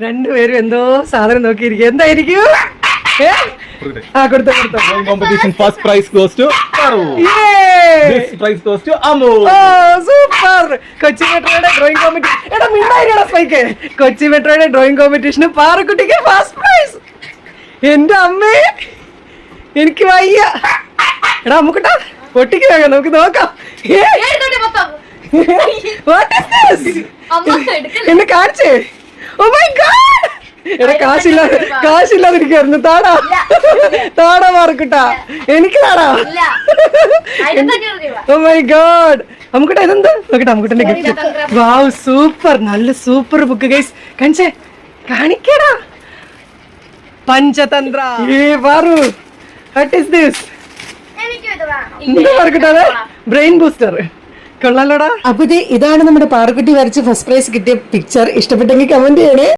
രണ്ടുപേരും എന്തോ സാധനം നോക്കിയിരിക്കും എന്തായിരിക്കും? ആ കൊടുത്തോ കൊടുത്തോ. Competition first prize goes to prize goes to Amu super Kochi മെട്രോയുടെ ഡ്രോയിങ് കോമ്പറ്റീഷൻ എടാ സ്പൈക്ക് കൊച്ചി മെട്രോയുടെ ഡ്രോയിങ് കോമ്പറ്റീഷന് പാറക്കുട്ടിക്ക് ഫസ്റ്റ് പ്രൈസ് എന്റെ അമ്മേ എനിക്ക് വയ്യ. എടാ നമുക്കിട്ടാ ഒട്ടിക്ക് വേഗം നമുക്ക് നോക്കാം. എന്നെ കാണിച്ചേ. ഓ മൈ ഗോഡ് എടാ കാശില്ലാതെ താടാ. താടാ മാർക്കിട്ടാ. എനിക്ക് താടാ. ഓ മൈ ഗോഡ് നമുക്കിട്ട ഇതെന്ത്? നോക്കട്ടെ നമുക്കിട്ടെ ഗിഫ്റ്റ്. വാവ് സൂപ്പർ നല്ല സൂപ്പർ ബുക്ക് ഗൈസ് കാണിച്ചേ കാണിക്കടാ. പഞ്ചതന്ത്ര. ഏ വാറു വാട്ട് ഈസ് ദിസ്. എന്താ പാറക്കുട്ടാ ബ്രെയിൻ ബൂസ്റ്റർ കൊള്ളാലോടാ. അപ്പൊ ഇതാണ് നമ്മുടെ പാറക്കുട്ടി വരച്ച് ഫസ്റ്റ് പ്രൈസ് കിട്ടിയ പിക്ചർ ഇഷ്ടപ്പെട്ടെങ്കിൽ കമന്റ് ചെയ്യണേ.